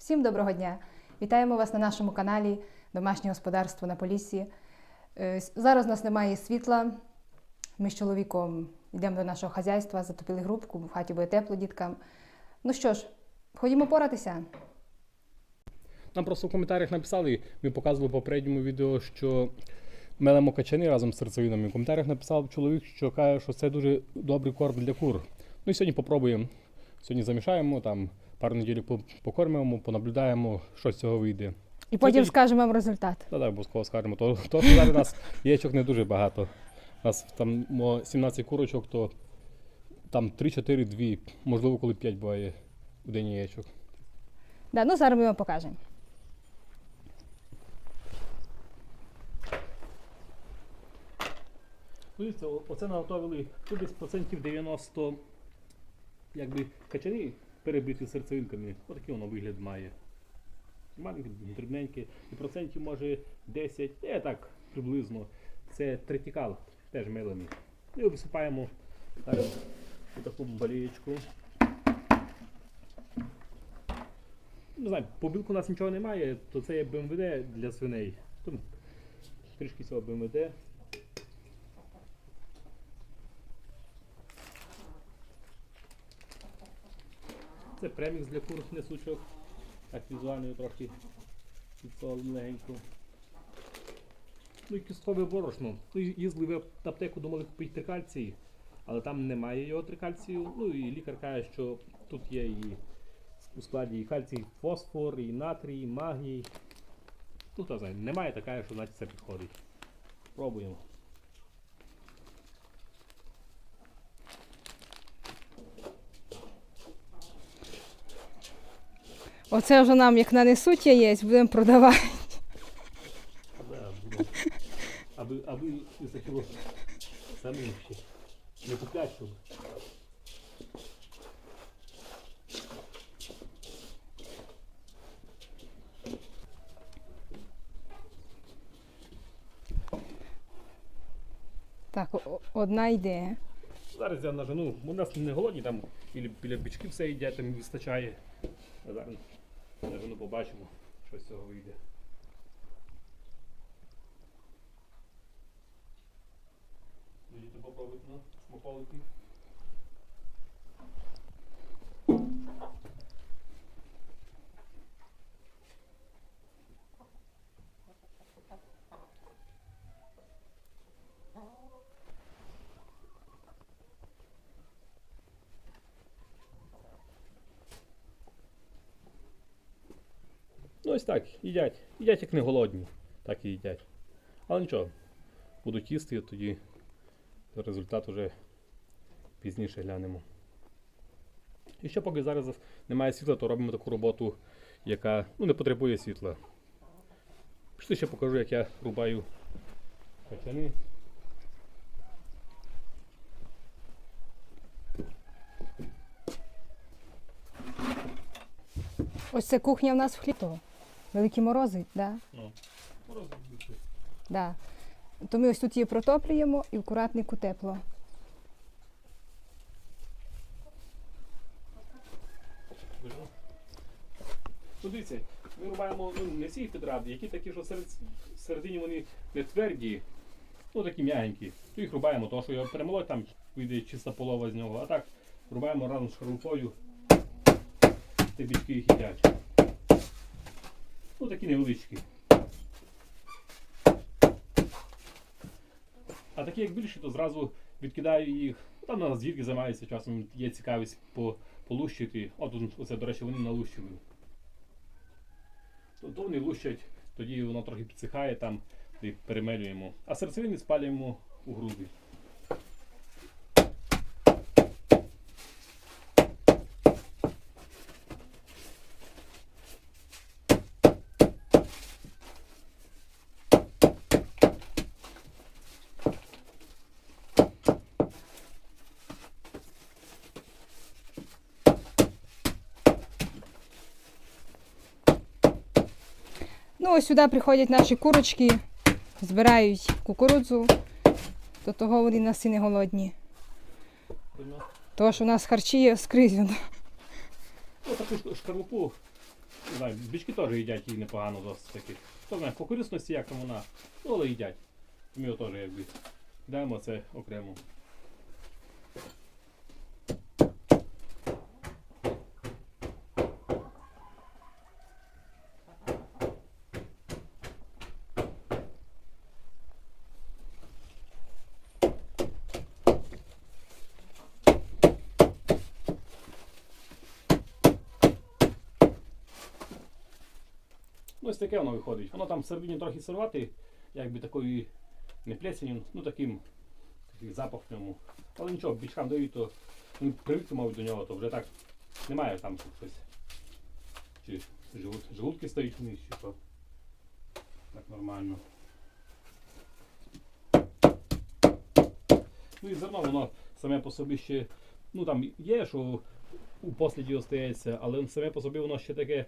Всім доброго дня! Вітаємо вас на нашому каналі Домашнє господарство на Поліссі. Е, Зараз у нас немає світла. Ми з чоловіком йдемо до нашого хазяйства, затопили грубку, в хаті буде тепло діткам. Ну що ж, ходімо поратися. Нам просто в коментарях написали, ми показували в попередньому відео, що мелемо качани разом з серцевинами. В коментарях написав чоловік, що каже, що це дуже добрий корм для кур. Ну і сьогодні попробуємо. Сьогодні замішаємо, там пару неділь покормимо, понаблюдаємо, що з цього вийде. І потім скажемо вам результат. Та так, обов'язково скажемо. То, то зараз у нас яєчок не дуже багато. У нас там 17 курочок, то там 3-4, 2, можливо, коли 5 буває в день яєчок. Да, ну зараз ми вам покажемо. Дивіться, оце наготовили тут десь процентів 90 якби качани перебиті серцевинками. Отакий воно вигляд має. Маленьке, дрібненьке. І процентів може 10, е, так, приблизно. Це третікал, теж милений. І висипаємо зараз у таку балієчку. Не знаю, по білку у нас нічого немає, то це є БМВД для свиней. Тому трішки цього БМВД. Це премікс для кур несучок. Так візуально трохи підсолимо легенько. Ну і кісткове борошно. Ну, і їздили в аптеку, думали купити трикальцій, але там немає його трикальцію. Ну і лікар каже, що тут є і у складі і кальцій, фосфор, і натрій, і магній. Ну, то знає, немає така, що значить це підходить. Пробуємо. Оце вже нам як нанесуть яєць, будемо продавати. Аби, аби висохило самим ще. Не куплять, щоб. Так, одна йде. Зараз я нажену. У нас не голодні, там біля, бички все їдять, там вистачає. Зараз нажену, побачимо, що з цього вийде. Будете попробуйте на смаколики. Ну ось так, їдять. Їдять як не голодні, так і їдять. Але нічого, будуть їсти, тоді результат уже пізніше глянемо. І ще поки зараз немає світла, то робимо таку роботу, яка ну, не потребує світла. Пішли ще покажу, як я рубаю качани. Ось це кухня в нас в хліб. Великі морози, да? Ну, Да. То ми ось тут її протоплюємо і в куратнику тепло. Ну, дивіться, ми рубаємо ну, не всі підряд, які такі, що серед, всередині вони не тверді, ну такі м'ягенькі. То їх рубаємо, тому що його перемолоть, там вийде чиста полова з нього, а так рубаємо разом з шкарлупою, ті бічки їх їдять. Ну такі невеличкі. А такі як більші, то зразу відкидаю їх. Там у нас дітки займаються часом, є цікавість по, полущити. Тут, оце, до речі, вони налущили. То, то вони лущать, тоді воно трохи підсихає там і перемелюємо. А серцевини спалюємо у груди. Ну, ось сюди приходять наші курочки, збирають кукурудзу, до того вони нас і не голодні. Тому що у нас харчі є скрізь. Ось таку шкарлупу знаю, бички теж їдять її непогано досить таки. Хто знає, по корисності як там вона, ну але їдять. Ми його теж якби даємо це окремо. Таке воно виходить. Воно там всередині трохи сирвати, якби такої не плесені, ну таким такий запах в ньому. Але нічого, бічкам дають, то ну, привикли, мабуть, до нього, то вже так немає там щось. Чи желуд, желудки стають вниз, чи що. Так нормально. Ну і зерно воно саме по собі ще, ну там є, що у посліді остається, але саме по собі воно ще таке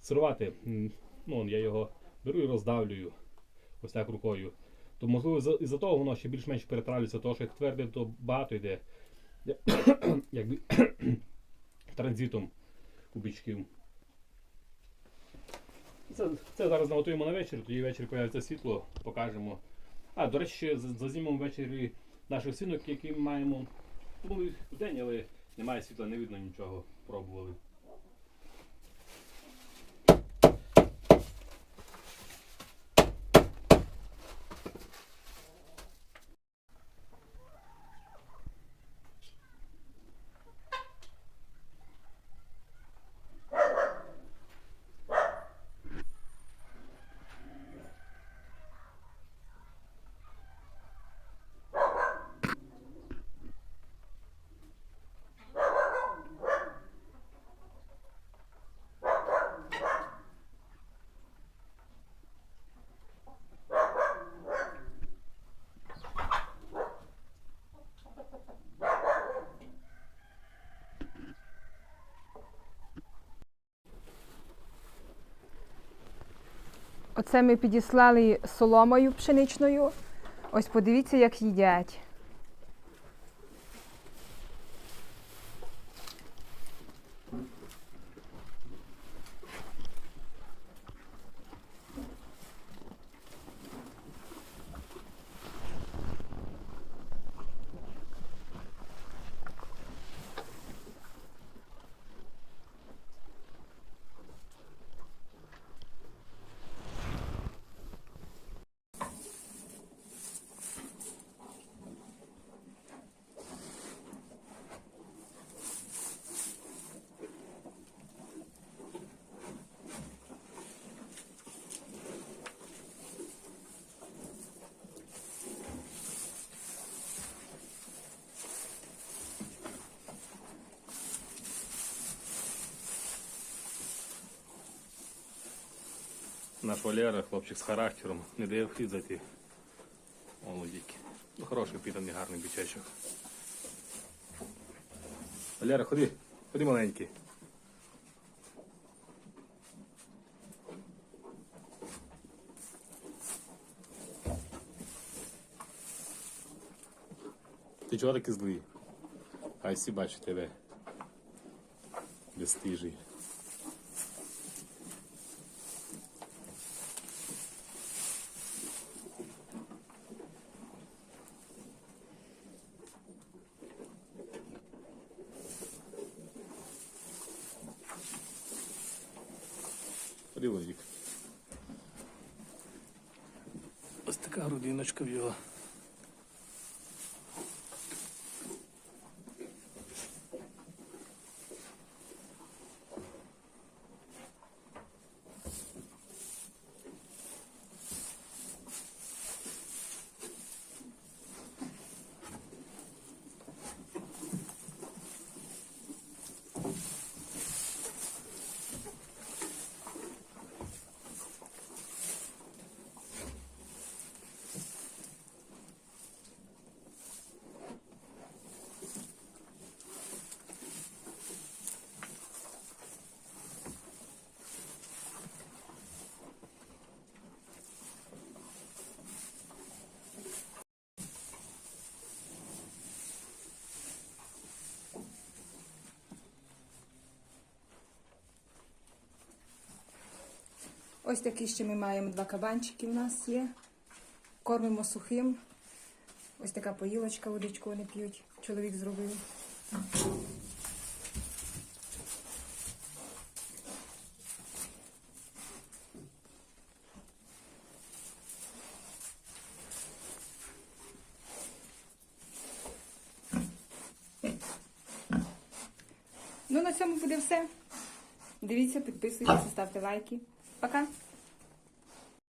сирувати. Ну, я його беру і роздавлюю ось так рукою. То можливо із-за того воно ще більш-менш перетравлюється, тому що як тверде, то багато йде якби транзитом у бичків. Це, це зараз наготуємо на вечір, тоді ввечері появиться світло, покажемо. А, до речі, ще зазнімемо ввечері наших свинок, які маємо. Ну, в день, але немає світла, не видно нічого. Пробували. Оце ми підіслали соломою пшеничною. Ось подивіться, як їдять. Наш Валера, хлопчик з характером, не дає хід зайти. Молодіки. Ну, хороший піданий, гарний бичачок. Валера, ходи, ходи маленький. Ти чого такий злий? Хай всі бачать тебе. Безстижий. Владик. Ось така грудиночка в його. Ось такі ще ми маємо два кабанчики у нас є. Кормимо сухим. Ось така поїлочка, водичку вони п'ють. Чоловік зробив. Ну, на цьому буде все. Дивіться, підписуйтесь, ставте лайки. Пока!